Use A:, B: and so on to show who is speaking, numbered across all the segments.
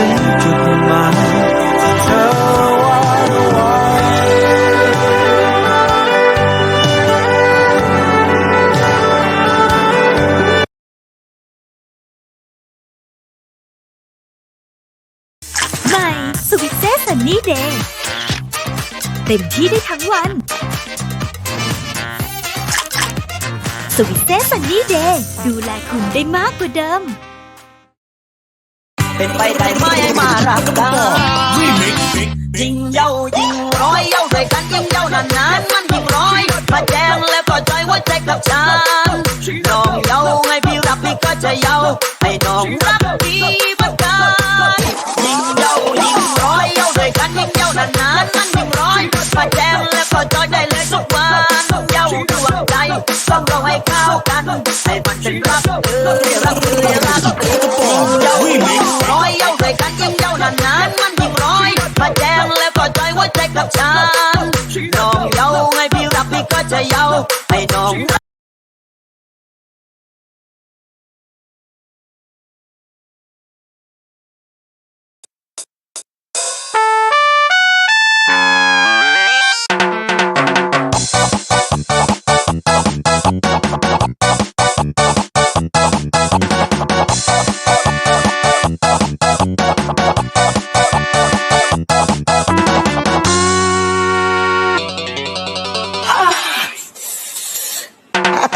A: ึงจุดหมายที่เธอ
B: ไม่สวิตเซสันนี่เด์เต็มที่ได้ทั้งวัน สวิตเซสันนี่เด์ดูแลคุณได้มากกว่าเดิม
C: เป็นไปได้ไหมมารักกันยิงเย้ายิงร้อยเย้าด้วยกันยิงเย้านานๆมันยิงร้อยมาแจ้งแล้วก็ใจว่าใจกับฉันน้องเย้าให้พี่รับพี่ก็จะเย้าให้น้องรักพี่เหมือนกันยิงเย้ายิงร้อยเย้าด้วยกันยิงเย้านานๆมันยิงร้อยมาแจ้งแล้วก็จอยได้เลยทุกวันเย้าดวงใจต้องเราให้เข้ากันให้มันเป็นรักเออรักเออรัก รับพี่ก็จะเย้าให้น้อง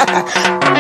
D: Música